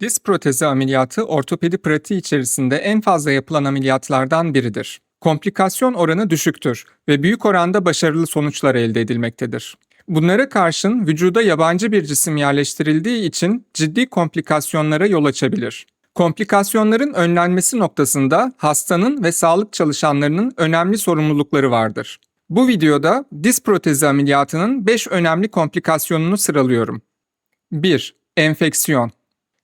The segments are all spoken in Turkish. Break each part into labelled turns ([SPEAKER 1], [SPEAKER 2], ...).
[SPEAKER 1] Diz protezi ameliyatı ortopedi pratiği içerisinde en fazla yapılan ameliyatlardan biridir. Komplikasyon oranı düşüktür ve büyük oranda başarılı sonuçlar elde edilmektedir. Bunlara karşın vücuda yabancı bir cisim yerleştirildiği için ciddi komplikasyonlara yol açabilir. Komplikasyonların önlenmesi noktasında hastanın ve sağlık çalışanlarının önemli sorumlulukları vardır. Bu videoda diz protezi ameliyatının 5 önemli komplikasyonunu sıralıyorum. 1. Enfeksiyon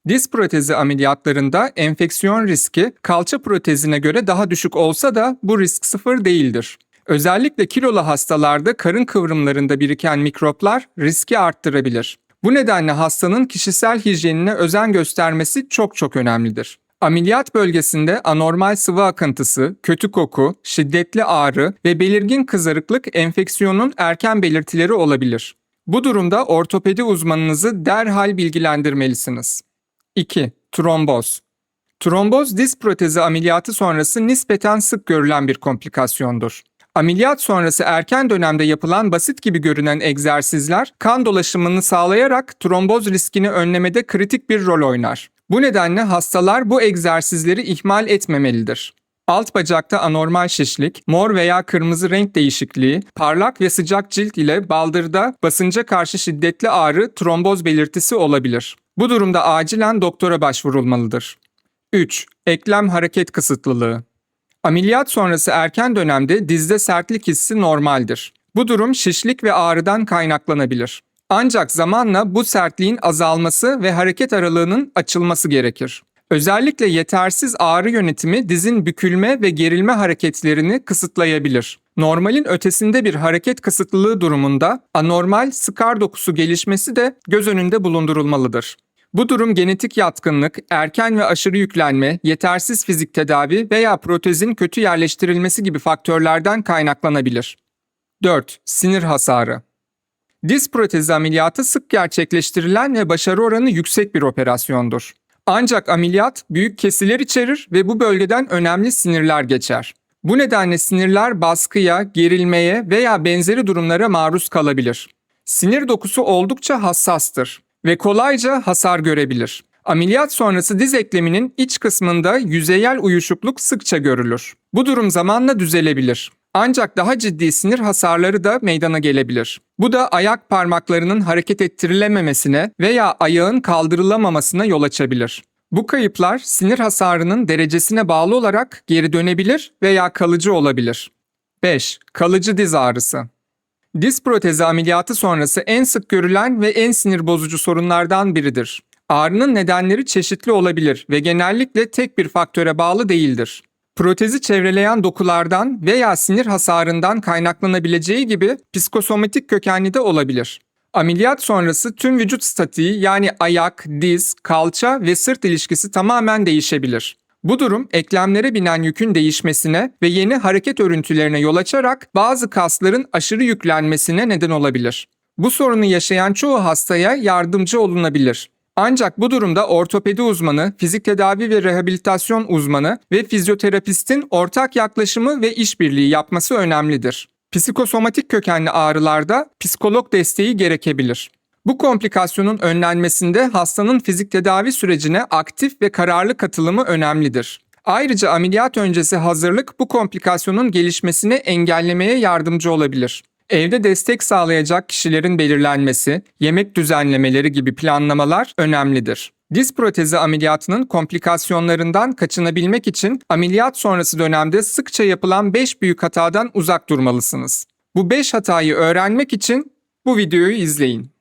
[SPEAKER 1] Diz protezi ameliyatlarında enfeksiyon riski kalça protezine göre daha düşük olsa da bu risk sıfır değildir. Özellikle kilolu hastalarda karın kıvrımlarında biriken mikroplar riski arttırabilir. Bu nedenle hastanın kişisel hijyenine özen göstermesi çok çok önemlidir. Ameliyat bölgesinde anormal sıvı akıntısı, kötü koku, şiddetli ağrı ve belirgin kızarıklık enfeksiyonun erken belirtileri olabilir. Bu durumda ortopedi uzmanınızı derhal bilgilendirmelisiniz. 2. Tromboz Tromboz diz protezi ameliyatı sonrası nispeten sık görülen bir komplikasyondur. Ameliyat sonrası erken dönemde yapılan basit gibi görünen egzersizler kan dolaşımını sağlayarak tromboz riskini önlemede kritik bir rol oynar. Bu nedenle hastalar bu egzersizleri ihmal etmemelidir. Alt bacakta anormal şişlik, mor veya kırmızı renk değişikliği, parlak ve sıcak cilt ile baldırda basınca karşı şiddetli ağrı tromboz belirtisi olabilir. Bu durumda acilen doktora başvurulmalıdır. 3. Eklem hareket kısıtlılığı Ameliyat sonrası erken dönemde dizde sertlik hissi normaldir. Bu durum şişlik ve ağrıdan kaynaklanabilir. Ancak zamanla bu sertliğin azalması ve hareket aralığının açılması gerekir. Özellikle yetersiz ağrı yönetimi dizin bükülme ve gerilme hareketlerini kısıtlayabilir. Normalin ötesinde bir hareket kısıtlılığı durumunda anormal skar dokusu gelişmesi de göz önünde bulundurulmalıdır. Bu durum genetik yatkınlık, erken ve aşırı yüklenme, yetersiz fizik tedavi veya protezin kötü yerleştirilmesi gibi faktörlerden kaynaklanabilir. 4. Sinir hasarı Diz protezi ameliyatı sık gerçekleştirilen ve başarı oranı yüksek bir operasyondur. Ancak ameliyat büyük kesiler içerir ve bu bölgeden önemli sinirler geçer. Bu nedenle sinirler baskıya, gerilmeye veya benzeri durumlara maruz kalabilir. Sinir dokusu oldukça hassastır ve kolayca hasar görebilir. Ameliyat sonrası diz ekleminin iç kısmında yüzeyel uyuşukluk sıkça görülür. Bu durum zamanla düzelebilir. Ancak daha ciddi sinir hasarları da meydana gelebilir. Bu da ayak parmaklarının hareket ettirilememesine veya ayağın kaldırılamamasına yol açabilir. Bu kayıplar sinir hasarının derecesine bağlı olarak geri dönebilir veya kalıcı olabilir. 5. Kalıcı diz ağrısı. Diz protezi ameliyatı sonrası en sık görülen ve en sinir bozucu sorunlardan biridir. Ağrının nedenleri çeşitli olabilir ve genellikle tek bir faktöre bağlı değildir. Protezi çevreleyen dokulardan veya sinir hasarından kaynaklanabileceği gibi psikosomatik kökenli de olabilir. Ameliyat sonrası tüm vücut statiği yani ayak, diz, kalça ve sırt ilişkisi tamamen değişebilir. Bu durum eklemlere binen yükün değişmesine ve yeni hareket örüntülerine yol açarak bazı kasların aşırı yüklenmesine neden olabilir. Bu sorunu yaşayan çoğu hastaya yardımcı olunabilir. Ancak bu durumda ortopedi uzmanı, fizik tedavi ve rehabilitasyon uzmanı ve fizyoterapistin ortak yaklaşımı ve işbirliği yapması önemlidir. Psikosomatik kökenli ağrılarda psikolog desteği gerekebilir. Bu komplikasyonun önlenmesinde hastanın fizik tedavi sürecine aktif ve kararlı katılımı önemlidir. Ayrıca ameliyat öncesi hazırlık bu komplikasyonun gelişmesini engellemeye yardımcı olabilir. Evde destek sağlayacak kişilerin belirlenmesi, yemek düzenlemeleri gibi planlamalar önemlidir. Diz protezi ameliyatının komplikasyonlarından kaçınabilmek için ameliyat sonrası dönemde sıkça yapılan 5 büyük hatadan uzak durmalısınız. Bu 5 hatayı öğrenmek için bu videoyu izleyin.